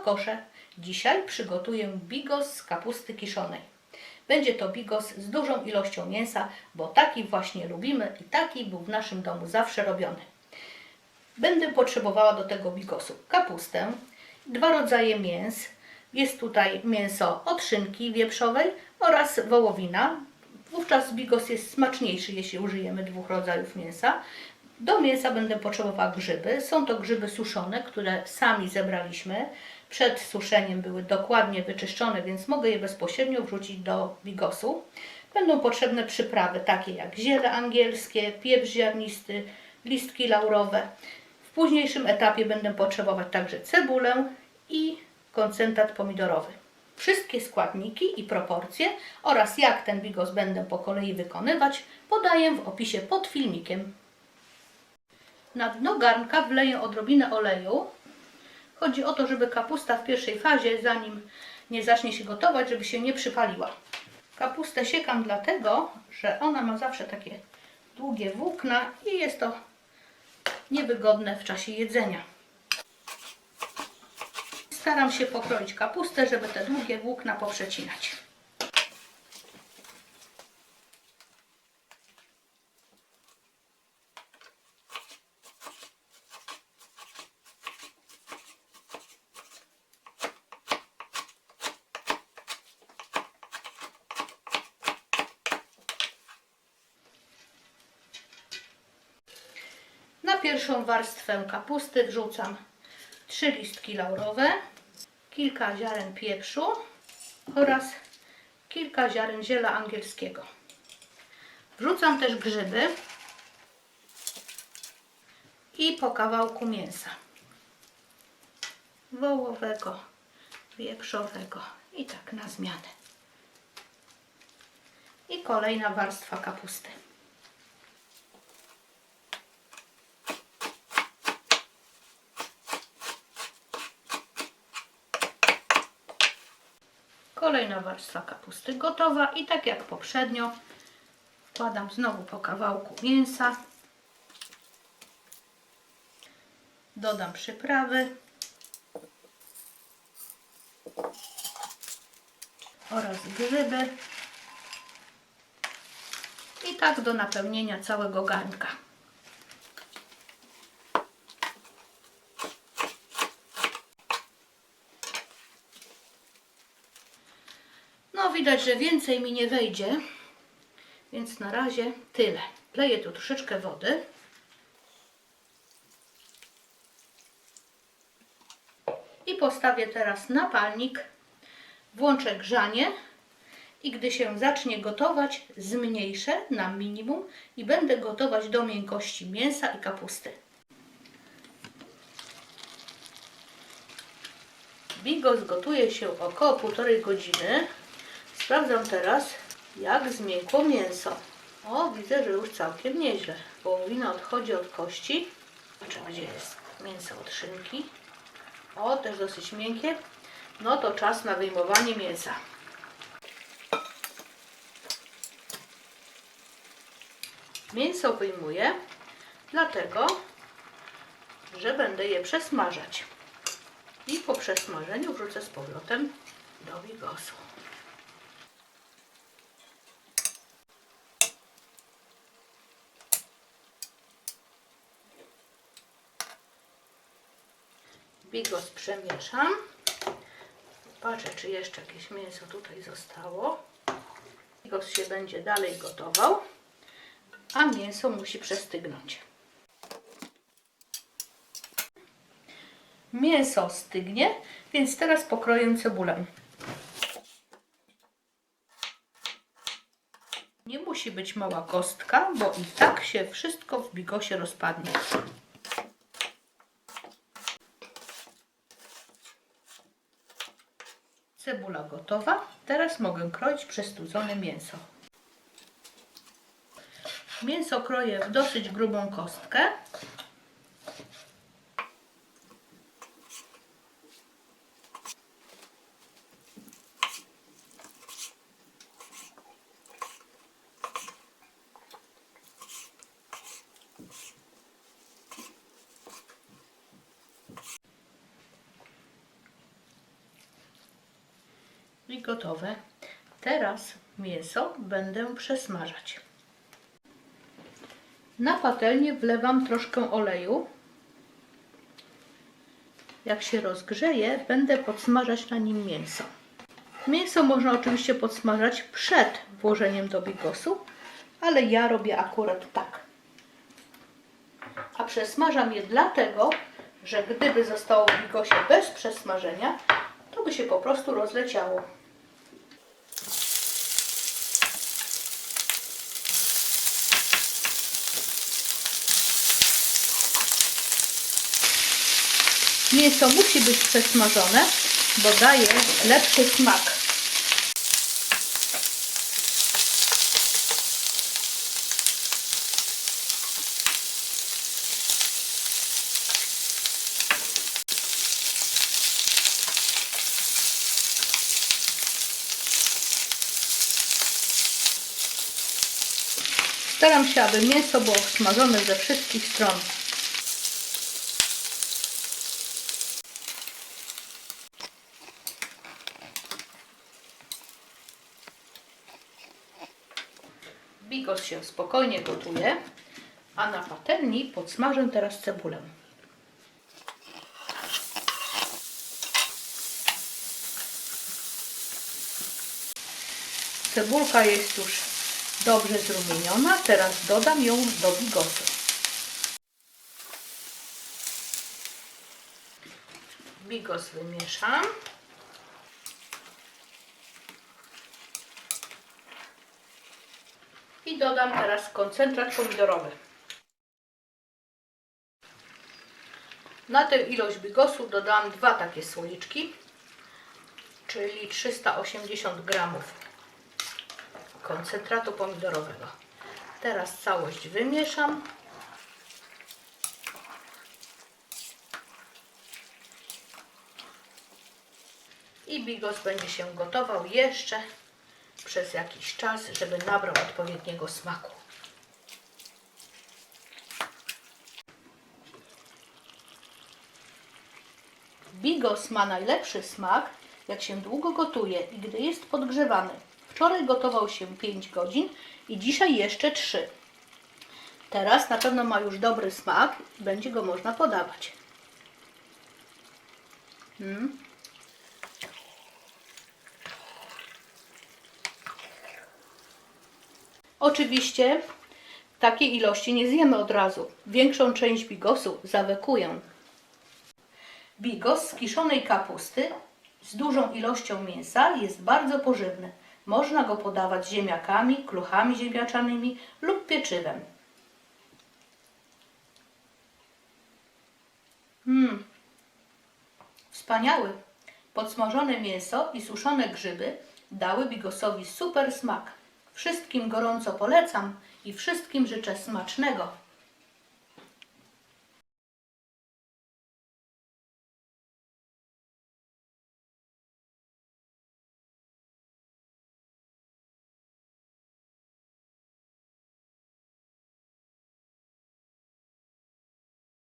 kosze. Dzisiaj przygotuję bigos z kapusty kiszonej. Będzie to bigos z dużą ilością mięsa, bo taki właśnie lubimy i taki był w naszym domu zawsze robiony. Będę potrzebowała do tego bigosu kapustę, dwa rodzaje mięs. Jest tutaj mięso od szynki wieprzowej oraz wołowina. Wówczas bigos jest smaczniejszy, jeśli użyjemy dwóch rodzajów mięsa. Do mięsa będę potrzebowała grzyby. Są to grzyby suszone, które sami zebraliśmy. Przed suszeniem były dokładnie wyczyszczone, więc mogę je bezpośrednio wrzucić do bigosu. Będą potrzebne przyprawy takie jak ziele angielskie, pieprz ziarnisty, listki laurowe. W późniejszym etapie będę potrzebować także cebulę i koncentrat pomidorowy. Wszystkie składniki i proporcje oraz jak ten bigos będę po kolei wykonywać podaję w opisie pod filmikiem. Na dno garnka wleję odrobinę oleju. Chodzi o to, żeby kapusta w pierwszej fazie, zanim nie zacznie się gotować, żeby się nie przypaliła. Kapustę siekam dlatego, że ona ma zawsze takie długie włókna i jest to niewygodne w czasie jedzenia. Staram się pokroić kapustę, żeby te długie włókna poprzecinać. Na pierwszą warstwę kapusty wrzucam trzy listki laurowe, kilka ziaren pieprzu oraz kilka ziaren ziela angielskiego. Wrzucam też grzyby i po kawałku mięsa wołowego, wieprzowego i tak na zmianę. I kolejna warstwa kapusty. Kolejna warstwa kapusty gotowa i tak jak poprzednio wkładam znowu po kawałku mięsa. Dodam przyprawy oraz grzyby i tak do napełnienia całego garnka. Widać, że więcej mi nie wejdzie, więc na razie tyle. Leję tu troszeczkę wody. I postawię teraz na palnik. Włączę grzanie i gdy się zacznie gotować, zmniejszę na minimum i będę gotować do miękkości mięsa i kapusty. Bigos gotuje się około półtorej godziny. Sprawdzam teraz, jak zmiękło mięso. O, widzę, że już całkiem nieźle. Wołowina odchodzi od kości. Zobaczymy, gdzie jest mięso od szynki. O, też dosyć miękkie. No to czas na wyjmowanie mięsa. Mięso wyjmuję, dlatego, że będę je przesmażać. I po przesmażeniu wrzucę z powrotem do bigosu. Bigos przemieszam. Patrzę, czy jeszcze jakieś mięso tutaj zostało. Bigos się będzie dalej gotował, a mięso musi przestygnąć. Mięso stygnie, więc teraz pokroję cebulę. Nie musi być mała kostka, bo i tak się wszystko w bigosie rozpadnie. Cebula gotowa. Teraz mogę kroić przestudzone mięso. Mięso kroję w dosyć grubą kostkę. Gotowe. Teraz mięso będę przesmażać. Na patelnię wlewam troszkę oleju. Jak się rozgrzeje, będę podsmażać na nim mięso. Mięso można oczywiście podsmażać przed włożeniem do bigosu, ale ja robię akurat tak. A przesmażam je dlatego, że gdyby zostało w bigosie bez przesmażenia, to by się po prostu rozleciało. Mięso musi być przesmażone, bo daje lepszy smak. Staram się, aby mięso było smażone ze wszystkich stron. Bigos się spokojnie gotuje, a na patelni podsmażę teraz cebulę. Cebulka jest już dobrze zrumieniona, teraz dodam ją do bigosu. Bigos wymieszam. Dodam teraz koncentrat pomidorowy. Na tę ilość bigosu dodam dwa takie słoiczki, czyli 380 gramów koncentratu pomidorowego. Teraz całość wymieszam. I bigos będzie się gotował jeszcze przez jakiś czas, żeby nabrał odpowiedniego smaku. Bigos ma najlepszy smak, jak się długo gotuje i gdy jest podgrzewany. Wczoraj gotował się 5 godzin i dzisiaj jeszcze 3. Teraz na pewno ma już dobry smak i będzie go można podawać. Mm. Oczywiście takiej ilości nie zjemy od razu. Większą część bigosu zawekuję. Bigos z kiszonej kapusty z dużą ilością mięsa jest bardzo pożywny. Można go podawać z ziemniakami, kluchami ziemniaczanymi lub pieczywem. Mmm, wspaniały. Podsmażone mięso i suszone grzyby dały bigosowi super smak. Wszystkim gorąco polecam i wszystkim życzę smacznego.